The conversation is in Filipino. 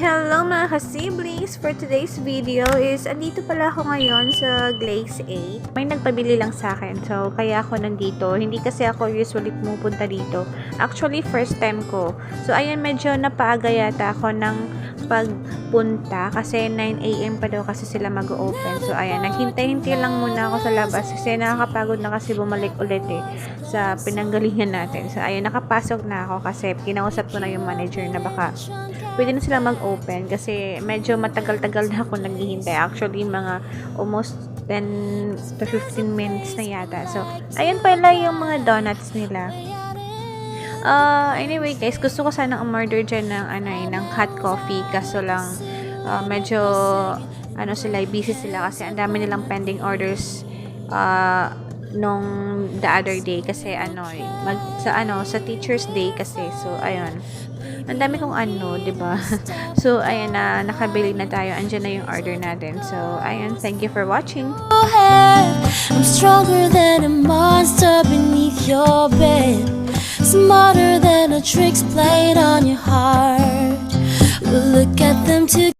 Hello mga ka-siblings! For today's video is, andito pala ako ngayon sa Glaze 8. May nagpabili lang sa akin, so kaya ako nandito. Hindi kasi ako usually pumupunta dito. Actually, first time ko. So ayun, medyo napaaga yata ako ng pagpunta kasi 9am pa daw kasi sila mag-open. So ayan, naghintay-hintay lang muna ako sa labas kasi nakakapagod na kasi bumalik ulit eh sa pinanggalingan natin. So ayun, nakapasok na ako kasi kinausap ko na yung manager na baka pwede na sila mag-open kasi medyo matagal-tagal na ako naghihintay. Actually, mga almost 10 to 15 minutes na yata. So, ayan pala yung mga donuts nila. Uh, anyway guys, gusto ko sana umorder dyan ng, ano, eh, ng hot coffee kaso lang uh, medyo ano sila, busy sila kasi ang dami nilang pending orders uh, nung the other day kasi ano eh, mag, sa ano sa teachers day kasi so ayun ang dami kong ano, 'di ba? so ayan na nakabili na tayo. Andiyan na yung order natin. So ayun, thank you for watching. I'm stronger than a monster beneath your. Smarter than a trick's played on your heart. Look at them together.